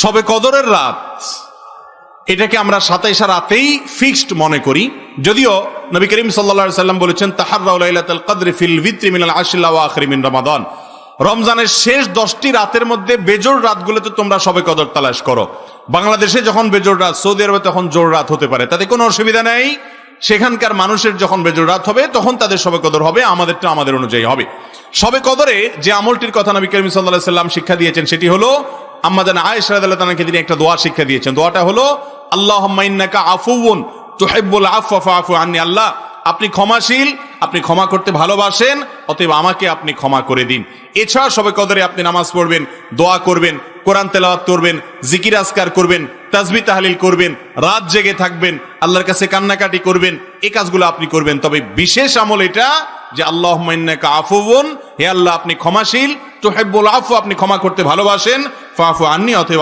সবে কদরের রাত। এটাকে আমরা সাতাইশা রাতেই ফিক্সড মনে করি। যদিও নবী করিম সাল্লা সাল্লাম বলেছেন তাহার কদরে ফিল ভিত্রি মিনাল আশিল্লা আখরি মিন রমাদান। রমজানের শেষ দশটি রাতের মধ্যে বেজোর রাতগুলোতে তোমরা সবে কদর তালাশ করো। বাংলাদেশে যখন বেজোর রাত, সৌদি আরবে তখন জোর রাত হতে পারে। তাতে কোনো অসুবিধা নেই। সেখানকার মানুষের যখন বেজোর রাত হবে, তখন তাদের সবে কদর হবে, আমাদেরটা আমাদের অনুযায়ী হবে। সবে কদরে যে আমলটির কথা নবী করিম সাল্লাহ সাল্লাম শিক্ষা দিয়েছেন, সেটি হলো আমাদের আয়েশ তাআলাকে তিনি একটা দোয়া শিক্ষা দিয়েছেন। দোয়াটা হলো আফুউন তুহিব্বুল আফওয়া ফাআফু আন্নি আল্লাহ। আপনি ক্ষমাশীল, আপনি ক্ষমা করতে ভালোবাসেন, অতএব আমাকে আপনি ক্ষমা করে দিন। এছাড়া সবে কদরে আপনি নামাজ পড়বেন, দোয়া করবেন, কোরআন তেলাওয়াত করবেন, জিকির আজকার করবেন তাজবি তাহলিল করবেন, রাত জেগে থাকবেন, আল্লাহর কাছে কান্নাকাটি করবেন এই কাজগুলো আপনি করবেন। তবে বিশেষ আমল এটা যে আল্লাহ আফুবন হে আল্লাহ আপনি ক্ষমাশীল তো হেব্বুল আফু আপনি ক্ষমা করতে ভালোবাসেন ফাফু আননি অথবা